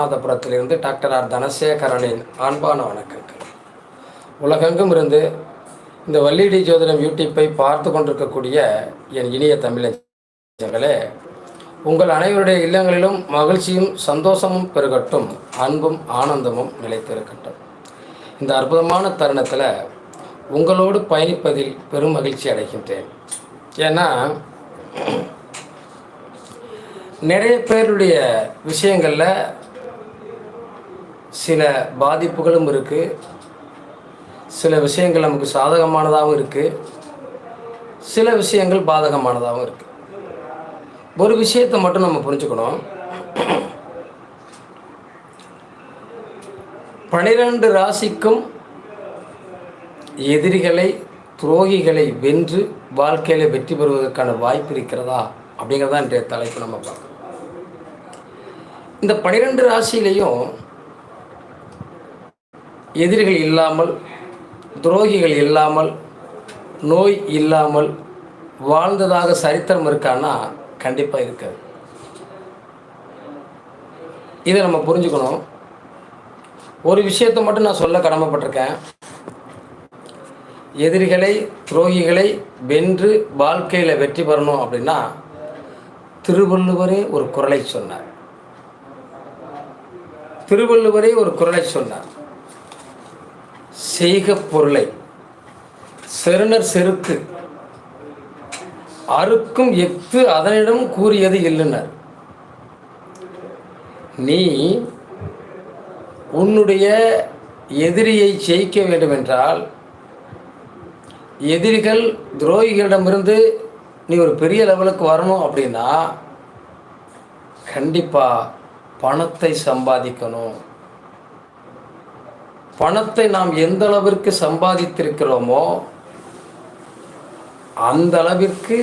ராமநாதபுரத்திலிருந்து doctor R தனசேகரனின் அன்பான வணக்கங்கள். உலகெங்கும் இருந்து இந்த வள்ளிடி ஜோதிடம் யூடியூப்பை பார்த்து கொண்டிருக்கக்கூடிய என் இனிய தமிழர்களே உங்கள் அனைவருடைய இல்லங்களிலும் மகிழ்ச்சியும் சந்தோஷமும் பெருகட்டும் அன்பும் ஆனந்தமும் நிலைத்திருக்கட்டும். இந்த அற்புதமான தருணத்தில் உங்களோடு பயணிப்பதில் பெரும் மகிழ்ச்சி அடைகின்றேன். ஏன்னா நிறைய பேருடைய விஷயங்களில் சில பாதிப்புகளும் இருக்குது சில விஷயங்கள் நமக்கு சாதகமானதாகவும் இருக்குது சில விஷயங்கள் பாதகமானதாகவும் இருக்குது ஒரு விஷயத்தை மட்டும் நம்ம புரிஞ்சுக்கணும். பனிரெண்டு ராசிக்கும் எதிரிகளை துரோகிகளை வென்று வாழ்க்கையில் வெற்றி பெறுவதற்கான வாய்ப்பு இருக்கிறதா? அப்படிங்கிறதான் இன்றைய தலைப்பு நம்ம பார்க்கணும். இந்த பனிரெண்டு ராசியிலையும் எதிரிகள் இல்லாமல் துரோகிகள் இல்லாமல் நோய் இல்லாமல் வாழ்ந்ததாக சரித்திரம் இருக்கான்னா கண்டிப்பாக இருக்காது. இதை நம்ம புரிஞ்சுக்கணும். ஒரு விஷயத்தை மட்டும் நான் சொல்ல கடமைப்பட்டிருக்கேன். எதிரிகளை துரோகிகளை வென்று வாழ்க்கையில் வெற்றி பெறணும் அப்படின்னா திருவள்ளுவரே ஒரு குரலை சொன்னார். திருவள்ளுவரே ஒரு குரலை சொன்னார். செய்க பொருளை. செருணர் செருக்கு. அறுக்கும் எஃது அதனிடம் கூறியது இல்லைனர். நீ உன்னுடைய எதிரியை ஜெயிக்க வேண்டுமென்றால் எதிரிகள் துரோகிகளிடமிருந்து நீ ஒரு பெரிய லெவலுக்கு வரணும் அப்படின்னா கண்டிப்பாக பணத்தை சம்பாதிக்கணும். பணத்தை நாம் எந்த அளவிற்கு சம்பாதித்திருக்கிறோமோ அந்த அளவிற்கு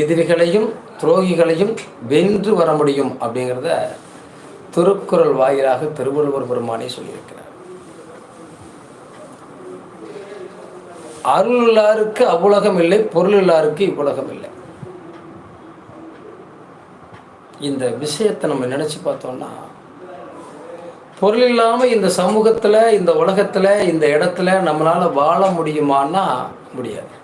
எதிரிகளையும் துரோகிகளையும் வென்று வர முடியும் அப்படிங்கிறத திருக்குறள் வாயிலாக திருவள்ளுவர் பெருமானே சொல்லியிருக்கிறார். அருள் இல்லாருக்கு அவ்வுலகம் இல்லை பொருள் இல்லாருக்கு இவ்வுலகம் இல்லை. இந்த விஷயத்தை நம்ம நினச்சி பார்த்தோம்னா பொருள் இல்லாமல் இந்த சமூகத்தில் இந்த உலகத்தில் இந்த இடத்துல நம்மளால் வாழ முடியுமான்னா முடியாது.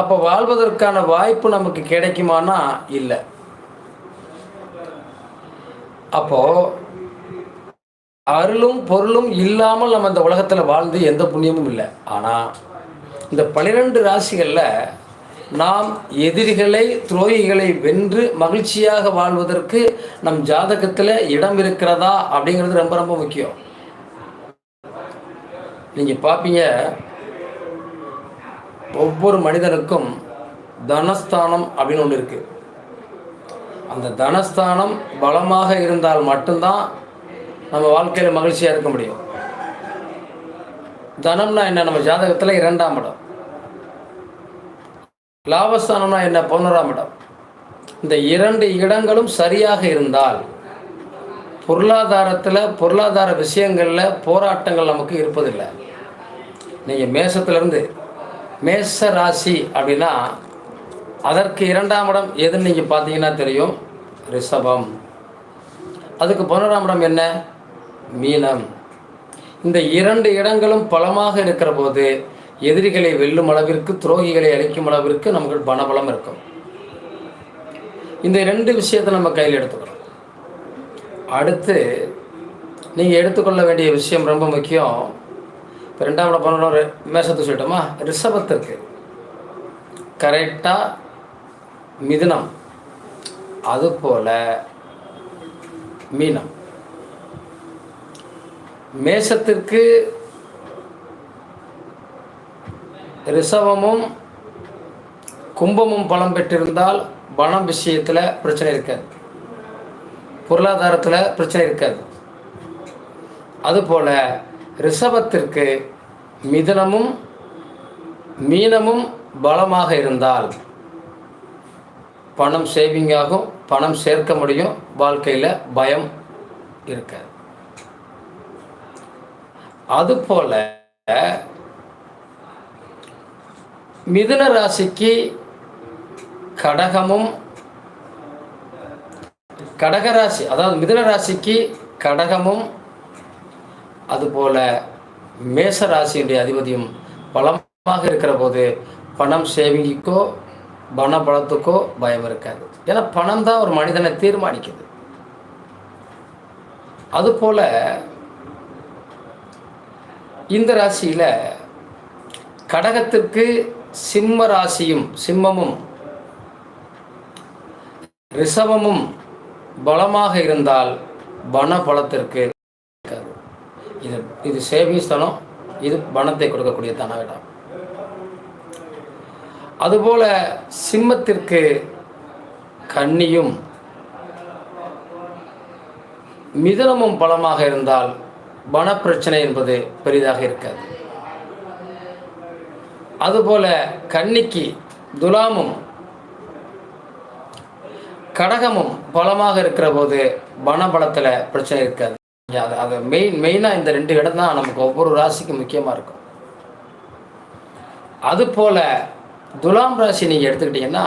அப்போ வாழ்வதற்கான வாய்ப்பு நமக்கு கிடைக்குமானா இல்லை. அப்போ அருளும் பொருளும் இல்லாமல் நம்ம இந்த உலகத்தில் வாழ்ந்து எந்த புண்ணியமும் இல்லை. ஆனால் இந்த பனிரெண்டு ராசிகளில் நாம் எதிரிகளை துரோகிகளை வென்று மகிழ்ச்சியாக வாழ்வதற்கு நம் ஜாதகத்தில் இடம் இருக்கிறதா அப்படிங்கிறது ரொம்ப ரொம்ப முக்கியம். நீங்கள் பார்ப்பீங்க ஒவ்வொரு மனிதனுக்கும் தனஸ்தானம் அப்படின்னு ஒன்று இருக்குது அந்த தனஸ்தானம் பலமாக இருந்தால் மட்டும்தான் நம்ம வாழ்க்கையில் மகிழ்ச்சியாக இருக்க முடியும். தனம்னா என்ன? நம்ம ஜாதகத்தில் இரண்டாம் இடம். லாபஸ்தானம்னா என்ன? பதினோராம் இடம். இந்த இரண்டு இடங்களும் சரியாக இருந்தால் பொருளாதாரத்தில் பொருளாதார விஷயங்களில் போராட்டங்கள் நமக்கு இருப்பதில்லை. நீங்கள் மேசத்துலேருந்து மேச ராசி அப்படின்னா அதற்கு இரண்டாம் இடம் எதுன்னு நீங்கள் பார்த்தீங்கன்னா தெரியும். ரிஷபம். அதுக்கு பதினோராம் இடம் என்ன? மீனம். இந்த இரண்டு இடங்களும் பலமாக இருக்கிற போது எதிரிகளை வெல்லும் அளவிற்கு துரோகிகளை அழிக்கும் அளவிற்கு நமக்கு பணபலம் இருக்கும். இந்த ரெண்டு விஷயத்தை நம்ம கையில் எடுத்துக்கிறோம் அடுத்து நீங்கள் எடுத்துக்கொள்ள வேண்டிய விஷயம் ரொம்ப முக்கியம். இப்போ ரெண்டாம் இடம் பண்ணணும் சொல்லிட்டோமா? ரிஷபத்திற்கு. கரெக்டாக மிதுனம். அதுபோல் மீனம். மேஷத்திற்கு ரிஷபமும் கும்பமும் பலம் பெற்றிருந்தால் பணம் விஷயத்தில் பிரச்சனை இருக்காது. பொருளாதாரத்தில் பிரச்சனை இருக்காது. அதுபோல் ரிஷபத்திற்கு மிதனமும் மீனமும் பலமாக இருந்தால் பணம் சேவிங் ஆகும் பணம் சேர்க்க முடியும் வாழ்க்கையில் பயம் இருக்காது. அதுபோல் மிதுன ராசிக்கு கடகமும் கடகராசி அதாவது மிதுன ராசிக்கு கடகமும் அதுபோல மேச ராசியுடைய அதிபதியும் பலமாக இருக்கிற போது பணம் சேவிங்கிக்கோ பண பலத்துக்கோ பயம் இருக்காது. ஏன்னா பணம் தான் ஒரு மனிதனை தீர்மானிக்குது. அதுபோல இந்த ராசியில் கடகத்திற்கு சிம்ம ராசியும் சிம்மமும் ரிஷபமும் பலமாக இருந்தால் பண பலத்திற்கு இது இது சேவிங்ஸ் இது பணத்தை கொடுக்கக்கூடிய தன இடம் அதுபோல சிம்மத்திற்கு கன்னியும் மிதுனமும் பலமாக இருந்தால் பண பிரச்சனை என்பது பெரிதாக இருக்காது. அதுபோல கன்னிக்கு துலாமும் கடகமும் பலமாக இருக்கிற போது பணபலத்தில் பிரச்சனை இருக்காது. அது அது மெயின் மெயினாக இந்த ரெண்டு இடம் தான் நமக்கு ஒவ்வொரு ராசிக்கும் முக்கியமாக இருக்கும். அதுபோல் துலாம் ராசி நீங்கள் எடுத்துக்கிட்டிங்கன்னா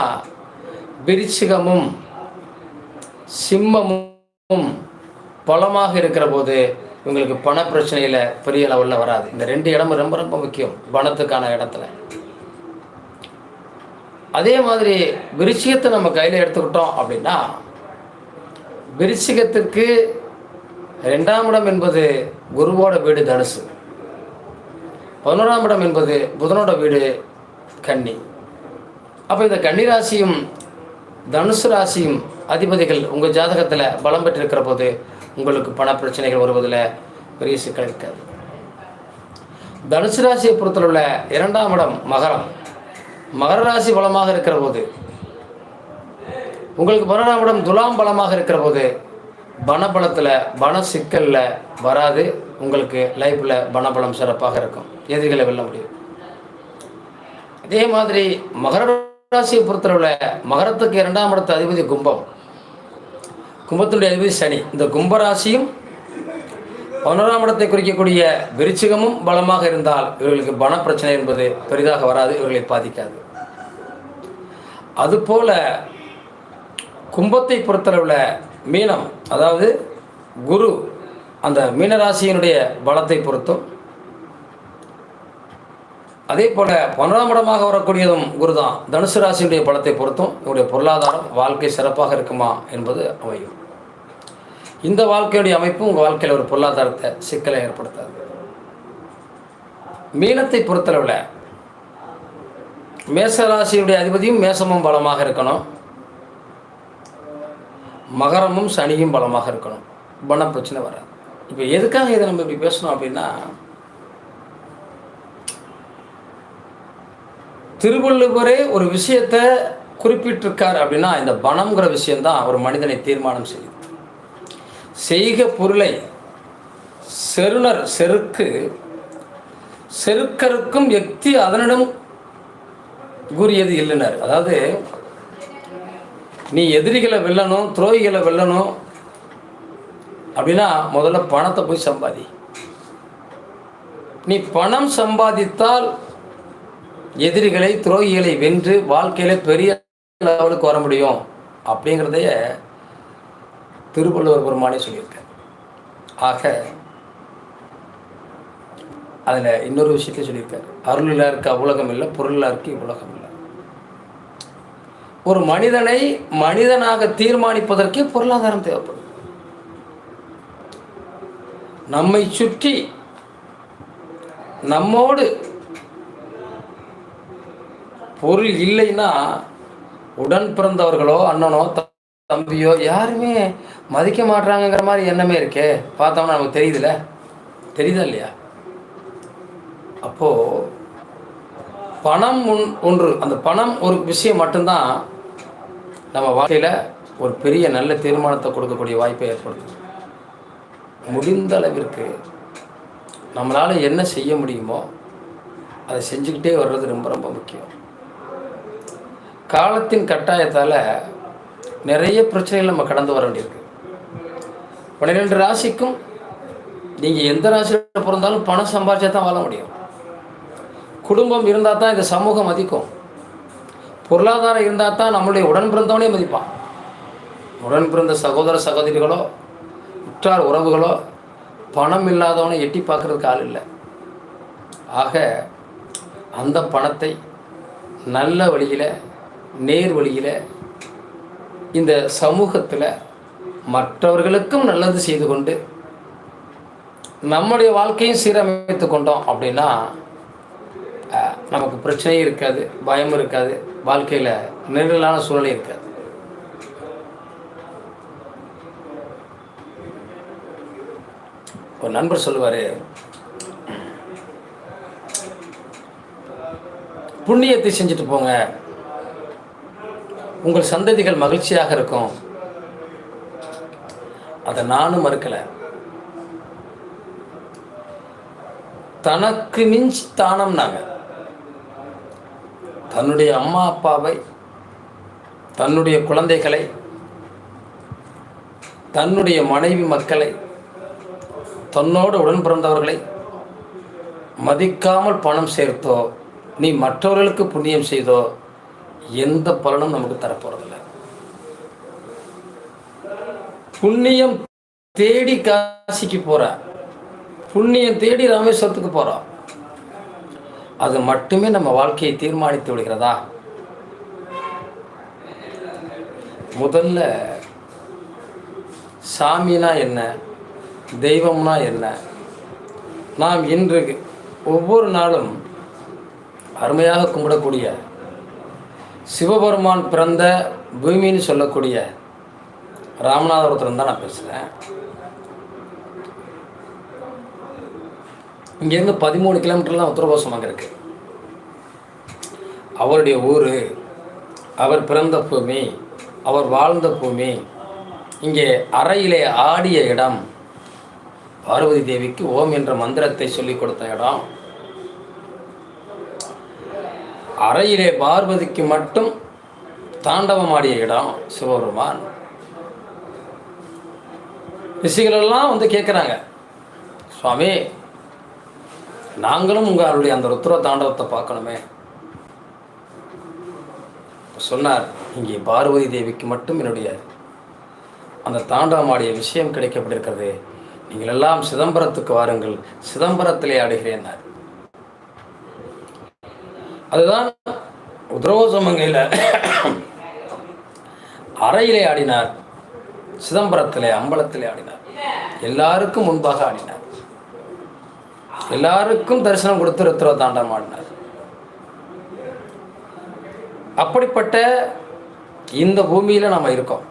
விருச்சிகமும் சிம்மமும் பலமாக இருக்கிற போது இவங்களுக்கு பண பிரச்சனையில் பெரிய லெவலில் வராது. இந்த ரெண்டு இடமும் ரொம்ப ரொம்ப முக்கியம். பணத்துக்கான இடத்துல. அதே மாதிரி விருச்சிகத்தை நம்ம கையில் எடுத்துக்கிட்டோம் அப்படின்னா விருச்சிகத்திற்கு ரெண்டாம் இடம் என்பது குருவோட வீடு தனுசு. பதினோராம் இடம் என்பது புதனோட வீடு கன்னி. அப்போ இந்த கன்னி ராசியும் தனுசு ராசியும் அதிபதிகள் உங்கள் ஜாதகத்தில் பலம் பெற்றிருக்கிற போது உங்களுக்கு பண பிரச்சனைகள் வருவதில் பெரிய சிக்கல் இருக்காது. தனுசு ராசியை பொறுத்தளவுல இரண்டாம் இடம் மகரம். மகர ராசி பலமாக இருக்கிற போது உங்களுக்கு பதினொன்றாம் இடம் துலாம் பலமாக இருக்கிற போது பணபலத்தில் பண சிக்கலில் வராது. உங்களுக்கு லைஃப்பில் பணபலம் சிறப்பாக இருக்கும். எதிரிகளை வெல்ல முடியும். அதே மாதிரி மகர ராசியை பொறுத்தளவில் மகரத்துக்கு இரண்டாம் இடத்து அதிபதி கும்பம். கும்பத்தினுடைய அதிபதி சனி. இந்த கும்பராசியும் பதினோராம் இடத்தை குறிக்கக்கூடிய விருச்சிகமும் பலமாக இருந்தால் இவர்களுக்கு பண பிரச்சனை என்பது பெரிதாக வராது இவர்களை பாதிக்காது. அதுபோல கும்பத்தை பொறுத்தளவில் மீனம் அதாவது குரு அந்த மீனராசியினுடைய பலத்தை பொறுத்தும் அதே போல பன்னெண்டாம் இடமாக வரக்கூடியதும் குரு தான் தனுசு ராசியுடைய பலத்தை பொறுத்தும் இவருடைய பொருளாதாரம் வாழ்க்கை சிறப்பாக இருக்குமா என்பது அமையும். இந்த வாழ்க்கையுடைய அமைப்பு உங்கள் வாழ்க்கையில் ஒரு பொருளாதாரத்தை சிக்கலை ஏற்படுத்தாது. மீனத்தை பொறுத்தளவில் மேச ராசியுடைய அதிபதியும் மேசமும் பலமாக இருக்கணும். மகரமும் சனியும் பலமாக இருக்கணும். பண பிரச்சனை வராது. இப்போ எதுக்காக இதை நம்ம இப்படி பேசணும் அப்படின்னா திருவள்ளுவரே ஒரு விஷயத்தை குறிப்பிட்டிருக்கார் அப்படின்னா இந்த பணம்ங்கிற விஷயந்தான் ஒரு மனிதனை தீர்மானம் செய்யுது. செய்க பொருளை செருணர் செருக்கு செருக்கருக்கும் எக்தி அதனிடம் கூறியது இல்லைனர். அதாவது நீ எதிரிகளை வெல்லணும் துரோகிகளை வெல்லணும் அப்படின்னா முதல்ல பணத்தை போய் சம்பாதி. நீ பணம் சம்பாதித்தால் எதிரிகளை துரோகிகளை வென்று வாழ்க்கையில் பெரிய லெவலுக்கு வர முடியும் அப்படிங்கிறதைய திருவள்ளுவர் பெருமானே சொல்லியிருக்கார். ஆக அதில் இன்னொரு விஷயத்தை சொல்லியிருக்காரு. அருளில் இருக்க உலகம் இல்லை பொருளில் இருக்க உலகம் இல்லை. ஒரு மனிதனை மனிதனாக தீர்மானிப்பதற்கே பொருளாதாரம் தேவைப்படும். நம்மை சுற்றி நம்மோடு பொருள் இல்லைன்னா உடன் பிறந்தவர்களோ அண்ணனோ த- தம்பியோ யாருமே மதிக்க மாட்றாங்கங்கிற மாதிரி எண்ணமே இருக்கே. பார்த்தோம்னா நமக்கு தெரியுதுல்ல? தெரியுதா இல்லையா? அப்போது பணம் ஒன் ஒன்று அந்த பணம் ஒரு விஷயம் மட்டும்தான் நம்ம வாழ்க்கையில் ஒரு பெரிய நல்ல தீர்மானத்தை கொடுக்கக்கூடிய வாய்ப்பை ஏற்படுத்தும். முடிந்த அளவிற்கு நம்மளால் என்ன செய்ய முடியுமோ அதை செஞ்சுக்கிட்டே வர்றது ரொம்ப ரொம்ப முக்கியம். காலத்தின் கட்டாயத்தால் நிறைய பிரச்சனைகள் நம்ம கடந்து வர வேண்டியிருக்கு. பன்னிரெண்டு ராசிக்கும் நீங்கள் எந்த ராசியில் பிறந்தாலும் பணம் சம்பாதிச்சா தான் வாழ முடியும். குடும்பம் இருந்தால் தான் இந்த சமூகம் மதிக்கும். பொருளாதாரம் இருந்தால் தான் நம்மளுடைய உடன் பிறந்தவனே மதிப்பான். உடன் பிறந்த சகோதர சகோதரிகளோ உற்றார் உறவுகளோ பணம் இல்லாதவனை எட்டி பார்க்குறதுக்கு ஆள் இல்லை. ஆக அந்த பணத்தை நல்ல வழியில் நேர் வழியில் இந்த சமூகத்தில் மற்றவர்களுக்கும் நல்லது செய்து கொண்டு நம்முடைய வாழ்க்கையும் சீரமைத்து கொண்டோம் அப்படின்னா நமக்கு பிரச்சனையும் இருக்காது பயமும் இருக்காது வாழ்க்கையில் நெருடலான சூழ்நிலை இருக்காது. ஒரு நண்பர் சொல்லுவார் புண்ணியத்தை செஞ்சுட்டு போங்க. உங்கள் சந்ததிகள் மகிழ்ச்சியாக இருக்கும். அதை நானும் மறுக்கலை. தனக்கு மிஞ்சி தானம்னாங்க. தன்னுடைய அம்மா அப்பாவை தன்னுடைய குழந்தைகளை தன்னுடைய மனைவி மக்களை தன்னோடு உடன் பிறந்தவர்களை மதிக்காமல் பணம் சேர்த்தோ நீ மற்றவர்களுக்கு புண்ணியம் செய்தோ எந்த பலனும் நமக்கு தரப்போறதில்லை. புண்ணியம் தேடி காசிக்கு போற புண்ணியம் தேடி ராமேஸ்வரத்துக்கு போறோம் அது மட்டுமே நம்ம வாழ்க்கையை தீர்மானித்து விடுகிறதா? முதல்ல சாமினா என்ன? தெய்வம்னா என்ன? நாம் இன்று ஒவ்வொரு நாளும் அருமையாக கும்பிடக்கூடிய சிவபெருமான் பிறந்த பூமின்னு சொல்லக்கூடிய ராமநாதபுரத்துலேருந்து தான் நான் பேசுகிறேன் இங்கேருந்து பதிமூணு கிலோமீட்டர்லாம் உத்தரவாசம் அங்கே இருக்குது அவருடைய ஊர் அவர் பிறந்த பூமி அவர் வாழ்ந்த பூமி இங்கே அறையிலே ஆடிய இடம் பார்வதி தேவிக்கு ஓம் என்ற மந்திரத்தை சொல்லிக் கொடுத்த இடம். அறையிலே பார்வதிக்கு மட்டும் தாண்டவமாடிய இடம் சிவபெருமான். ரிஷிகளெல்லாம் வந்து கேட்குறாங்க சுவாமி நாங்களும் உங்களுடைய அந்த ருத்ர தாண்டவத்தை பார்க்கணுமே. சொன்னார் இங்கே பார்வதி தேவிக்கு மட்டும் என்னுடைய அந்த தாண்டவமாடிய விஷயம் கிடைக்கப்பட்டிருக்கிறது. நீங்கள் எல்லாம் சிதம்பரத்துக்கு வாருங்கள் சிதம்பரத்திலே ஆடுகிறேன்னார் அதுதான் உத்ரோசமங்கையில் அறையிலே ஆடினார் சிதம்பரத்திலே அம்பலத்திலே ஆடினார். எல்லாருக்கும் முன்பாக ஆடினார். எல்லாருக்கும் தரிசனம் கொடுத்து ருத்ர தாண்டம் ஆடினார். அப்படிப்பட்ட இந்த பூமியில் நம்ம இருக்கோம்.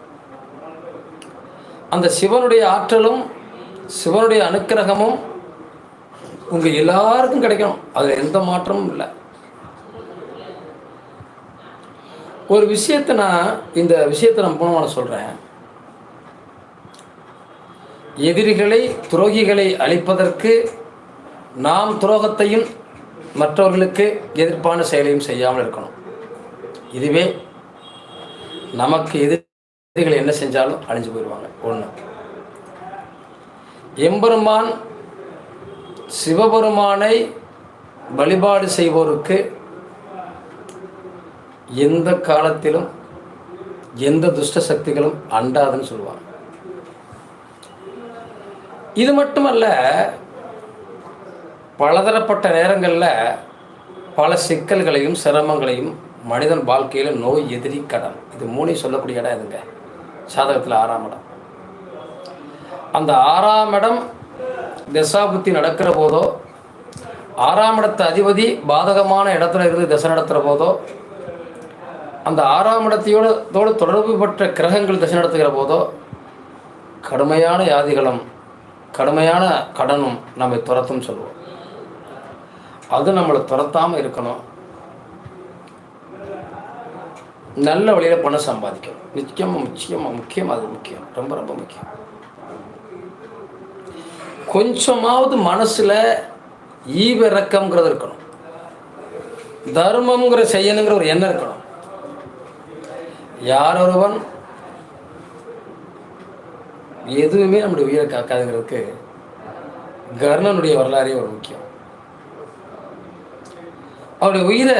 அந்த சிவனுடைய ஆற்றலும் சிவனுடைய அனுக்கிரகமும் உங்கள் எல்லாருக்கும் கிடைக்கணும். அதில் எந்த மாற்றமும் இல்லை. ஒரு விஷயத்தை நான் இந்த விஷயத்தை நான் மூலமாக சொல்கிறேன் எதிரிகளை துரோகிகளை அழிப்பதற்கு நாம் துரோகத்தையும் மற்றவர்களுக்கு எதிர்ப்பான செயலையும் செய்யாமல் இருக்கணும். இதுவே நமக்கு எதிரிகள் என்ன செஞ்சாலும் அழிஞ்சு போயிடுவாங்க ஒன்று எம்பெருமான் சிவபெருமானை வழிபாடு செய்வோருக்கு எந்த காலத்திலும் எந்த துஷ்ட சக்திகளும் அண்டாதுன்னு சொல்லுவாங்க. இது மட்டுமல்ல பலதரப்பட்ட நேரங்களில் பல சிக்கல்களையும் சிரமங்களையும் மனிதன் வாழ்க்கையில் நோய் எதிரி கடன். இது மூணையும் சொல்லக்கூடிய இடம் இதுங்க சாதகத்தில் ஆறாம் இடம். அந்த ஆறாம் இடம் தசாபுத்தி நடக்கிற போதோ ஆறாம் இடத்த அதிபதி பாதகமான இடத்துல இருந்து திசை நடத்துகிற போதோ அந்த ஆறாம் இடத்தையோடு தோடு தொடர்பு பெற்ற கிரகங்கள் திசை நடத்துகிற போதோ கடுமையான யாதிகளும் கடுமையான கடனும் நம்மை துரத்தும் சொல்லுவோம் அது நம்மளை துரத்தாமல் இருக்கணும். நல்ல வழியில் பணம் சம்பாதிக்கணும். நிச்சயமாக முக்கியமாக முக்கியம் அது முக்கியம். ரொம்ப ரொம்ப முக்கியம். கொஞ்சமாவது மனசில் ஈவிறக்கம்ங்கிறது இருக்கணும். தர்மம்ங்கிற செய்யணுங்கிற ஒரு எண்ணம் இருக்கணும். யாரொருவன் எதுவுமே நம்முடைய உயிரை காக்காதுங்கிறதுக்கு கர்ணனுடைய வரலாறே ஒரு முக்கியம். அவருடைய உயிரை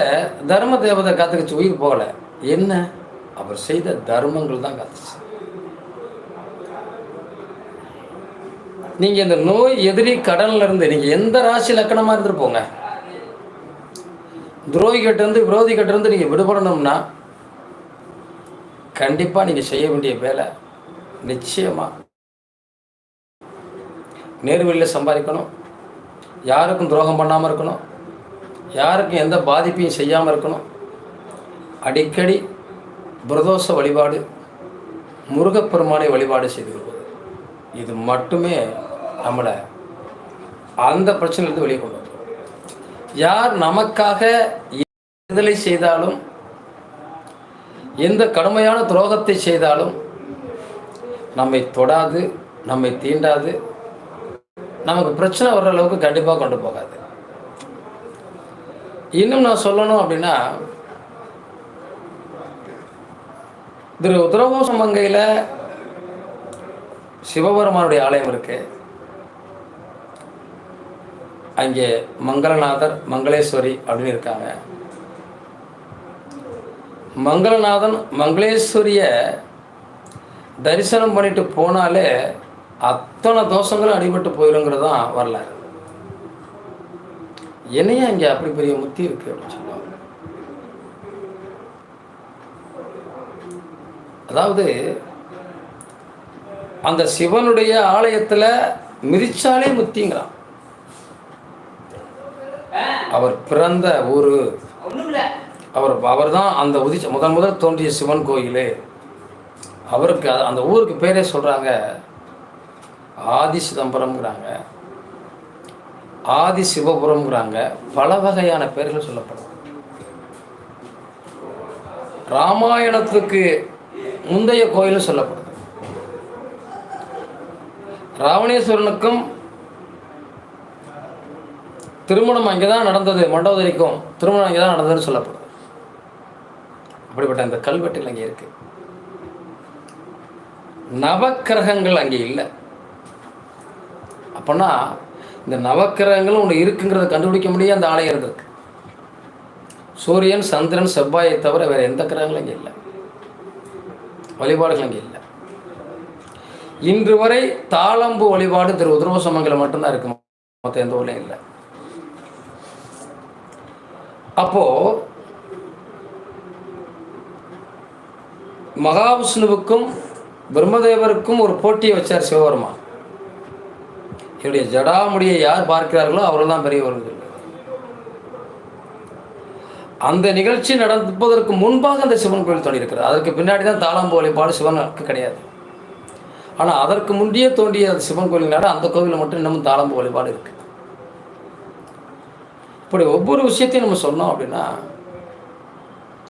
தர்ம தேவதை காத்துக்கிச்சு உயிர் போகல. என்ன? அவர் செய்த தர்மங்கள் தான் காத்துச்சு. நீங்க இந்த நோய் எதிரி கடன்ல இருந்து நீங்க எந்த ராசி லக்கணமா இருந்துட்டு போங்க? துரோகி கிட்ட இருந்து விரோதி கிட்ட இருந்து நீங்க விடுபடணும்னா கண்டிப்பாக நீங்கள் செய்ய வேண்டிய வேலை நிச்சயமாக நேர்வழியில் சம்பாதிக்கணும். யாருக்கும் துரோகம் பண்ணாமல் இருக்கணும். யாருக்கும் எந்த பாதிப்பையும் செய்யாமல் இருக்கணும். அடிக்கடி பிரதோஷ வழிபாடு முருகப்பெருமானை வழிபாடு செய்து கொள்வது. இது மட்டுமே நம்மளை அந்த பிரச்சனையிலிருந்து வெளியே கொண்டு யார் நமக்காக விடுதலை செய்தாலும் எந்த கடுமையான துரோகத்தை செய்தாலும் நம்மை தொடாது நம்மை தீண்டாது. நமக்கு பிரச்சனை வர்ற அளவுக்கு கண்டிப்பாக கொண்டு போகாது. இன்னும் நான் சொல்லணும் அப்படின்னா திரு உத்தரகோச மங்கையில் சிவபெருமானுடைய ஆலயம் இருக்கு. அங்கே மங்களநாதர் மங்களேஸ்வரி அப்படின்னு இருக்காங்க. மங்களநாதன் மங்களேஸ்வரிய தரிசனம் பண்ணிட்டு போனாலே அத்தனை தோஷங்களும் அடிபட்டு போயிடுங்கிறது தான் வரலாறு. என்னையா இங்கே அப்படி பெரிய முத்தி இருக்கு அப்படின்னு சொல்லுவாங்க. அதாவது அந்த சிவனுடைய ஆலயத்தில் மிதிச்சாலே முத்திங்கிறான். அவர் பிறந்த ஊர். அவர் அவர் தான் அந்த உதிச்ச முதன் முதல் தோன்றிய சிவன் கோயில். அவருக்கு அந்த ஊருக்கு பேரே சொல்கிறாங்க ஆதி சிதம்பரம்ங்கிறாங்க. ஆதி சிவபுரம்ங்கிறாங்க. பல வகையான பெயர்கள் சொல்லப்படும். ராமாயணத்துக்கு முந்தைய கோயிலும் சொல்லப்படுது. ராவணேஸ்வரனுக்கும் திருமணம் அங்கே தான் நடந்தது மண்டோதரிக்கும் திருமணம் அங்கே தான் நடந்ததுன்னு சொல்லப்படுது. அப்படிப்பட்ட அந்த கல்வெட்டுகள் அங்கே இருக்கு. நவக்கிரகங்கள் அங்கே இல்லை. அப்போனா இந்த நவக்கிரகங்களும் ஒன்று இருக்குங்கிறத கண்டுபிடிக்க முடியாது அந்த ஆலயம் இருந்திருக்கு. சூரியன் சந்திரன் செவ்வாயை தவிர வேறு எந்த கிரகங்களும் அங்கே இல்லை. வழிபாடுகள் அங்கே இல்லை. இன்று வரை தாளம்பு வழிபாடு திரு உதிரவசமங்கலம் மட்டும்தான் இருக்கு. மற்ற எந்த ஊர்லையும் இல்லை. அப்போ மகாவிஷ்ணுவுக்கும் பிரம்மதேவருக்கும் ஒரு போட்டியை வச்சார் சிவபெருமான். என்னுடைய ஜடாமுடியை யார் பார்க்கிறார்களோ அவர்கள் தான் பெரியவர்கள். அந்த நிகழ்ச்சி நடப்பதற்கு முன்பாக அந்த சிவன் கோயில் தோன்றியிருக்கிறது. அதற்கு பின்னாடி தான் தாளாம்பு வழிபாடு சிவனுக்கு கிடையாது. ஆனால் அதற்கு முந்தையே தோண்டிய அந்த சிவன் கோயில்னால அந்த கோவிலில் மட்டும் இன்னமும் தாளம்பு வழிபாடு இருக்குது இப்படி ஒவ்வொரு விஷயத்தையும் நம்ம சொன்னோம் அப்படின்னா